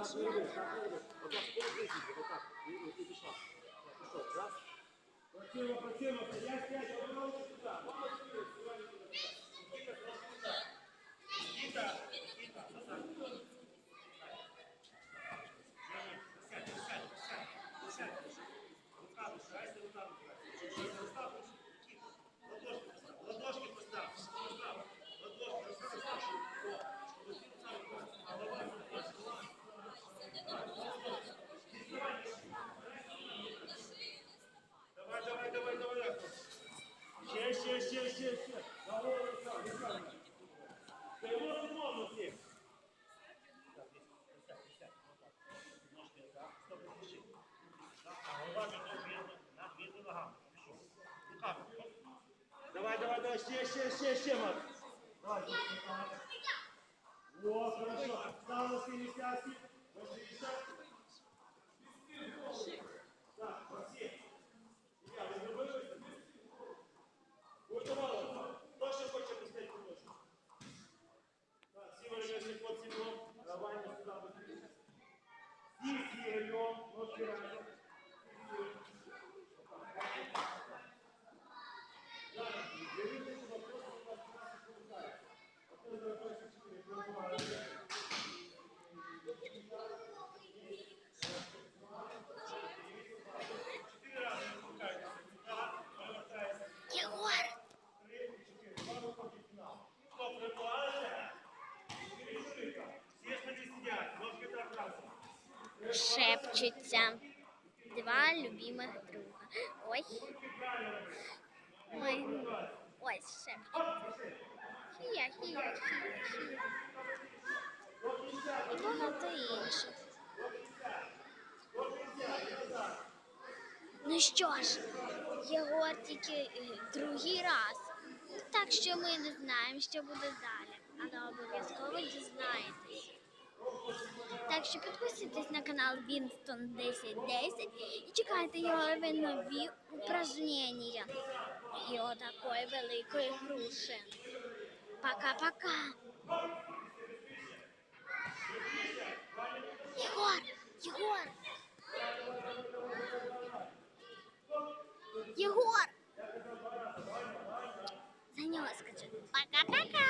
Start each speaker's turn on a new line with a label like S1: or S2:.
S1: Противно, Раз. Працюємо, працюємо, оборону сюда. Никита, Давай, давай, давай, ще, ще, ще, ще, Макс. Давай. О, хорошо. Стало сильно сяси. Больше десятки. Так, Максим. Ілля, ви зробили? Готували. Хто ще хоче пустити кулочку? Так, всі вириваєшся по. Давай ми сюди. Всі сігаємо, ножки разом.
S2: Шепчуться. Два любимых друга. Ой. Ой. Ой, шепчуться. Хія, хія, хія, хія. І багато інших. Ну що ж, Єгор тільки е, другий раз. Так що ми не знаємо, що буде далі. Але обов'язково дізнаєтесь. Так що підписуйтесь на канал Вінстон 1010 і чекайте його нові упражнення і отакої великої груші. Пока-пока. Єгор! Єгор! Єгор! За нього скажи. Пока-пока!